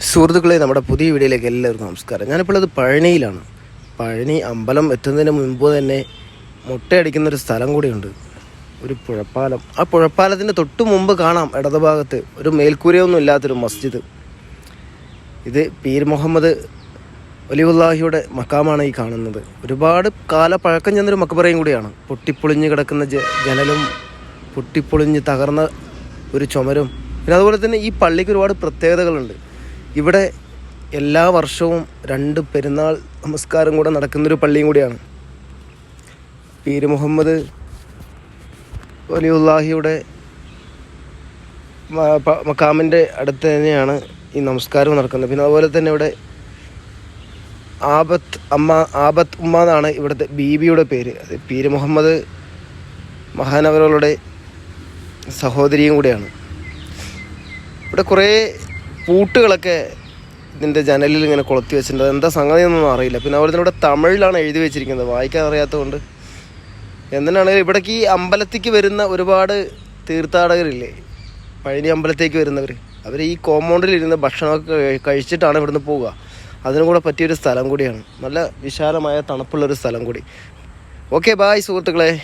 സുഹൃത്തുക്കളെ നമ്മുടെ പുതിയ വീഡിയോയിലേക്ക് എല്ലാവർക്കും നമസ്കാരം. ഞാനിപ്പോൾ അത് പഴനിയിലാണ്. പഴനി അമ്പലം എത്തുന്നതിന് മുൻപ് തന്നെ മുട്ടയടിക്കുന്ന ഒരു സ്ഥലം കൂടിയുണ്ട്. ഒരു പുഴപ്പാലം. ആ പുഴപ്പാലത്തിന്റെ തൊട്ട് മുമ്പ് കാണാം ഇടതുഭാഗത്ത്. ഒരു മേൽക്കൂരയൊന്നും ഇല്ലാത്തൊരു മസ്ജിദ്. ഇത് പീർ മുഹമ്മദ് ഒലിവുല്ലാഹിയുടെ മക്കാമാണ് ഈ കാണുന്നത്. ഒരുപാട് കാല പഴക്കം ചെന്നൊരു മക്കബറയും കൂടിയാണ്. പൊട്ടിപ്പൊളിഞ്ഞ് കിടക്കുന്ന ജനലും പൊട്ടിപ്പൊളിഞ്ഞ് തകർന്ന ഒരു ചുമരും. പിന്നെ അതുപോലെ തന്നെ ഈ പള്ളിക്ക് ഒരുപാട് പ്രത്യേകതകളുണ്ട്. ഇവിടെ എല്ലാ വർഷവും രണ്ട് പെരുന്നാൾ നമസ്കാരം കൂടെ നടക്കുന്നൊരു പള്ളിയും കൂടിയാണ്. പീര് മുഹമ്മദ് വലിയുല്ലാഹിയുടെ മക്കാമിന്റെ അടുത്ത് തന്നെയാണ് ഈ നമസ്കാരം നടക്കുന്നത്. പിന്നെ അതുപോലെ തന്നെ ഇവിടെ ആബത്ത് അമ്മ ആബത്ത് ഉമ്മ എന്നാണ് ഇവിടുത്തെ ബീബിയുടെ പേര്. അത് പീര് മുഹമ്മദ് മഹാനവറുകളുടെ സഹോദരിയും കൂടെയാണ്. ഇവിടെ കുറേ പൂട്ടുകളൊക്കെ ഇതിന്റെ ജനലിൽ ഇങ്ങനെ കൊളുത്തി വെച്ചിട്ടുണ്ട്. എന്താ സംഗതി എന്നൊന്നും അറിയില്ല. പിന്നെ അതുപോലെ തന്നെ ഇവിടെ തമിഴിലാണ് എഴുതി വെച്ചിരിക്കുന്നത്. വായിക്കാൻ അറിയാത്തതുകൊണ്ട്. എന്തിനാണെങ്കിലും ഇവിടേക്ക് ഈ അമ്പലത്തേക്ക് വരുന്ന ഒരുപാട് തീർത്ഥാടകരില്ലേ? പഴനി അമ്പലത്തേക്ക് വരുന്നവർ അവർ ഈ കോമ്പൗണ്ടിൽ ഇരുന്ന് ഭക്ഷണമൊക്കെ കഴി- കഴിച്ചിട്ടാണ് ഇവിടുന്ന് പോവുക. അതിനും കൂടെ പറ്റിയൊരു സ്ഥലം കൂടിയാണ്. നല്ല വിശാലമായ തണുപ്പുള്ളൊരു സ്ഥലം കൂടി. ഓക്കെ ബായ് സുഹൃത്തുക്കളെ.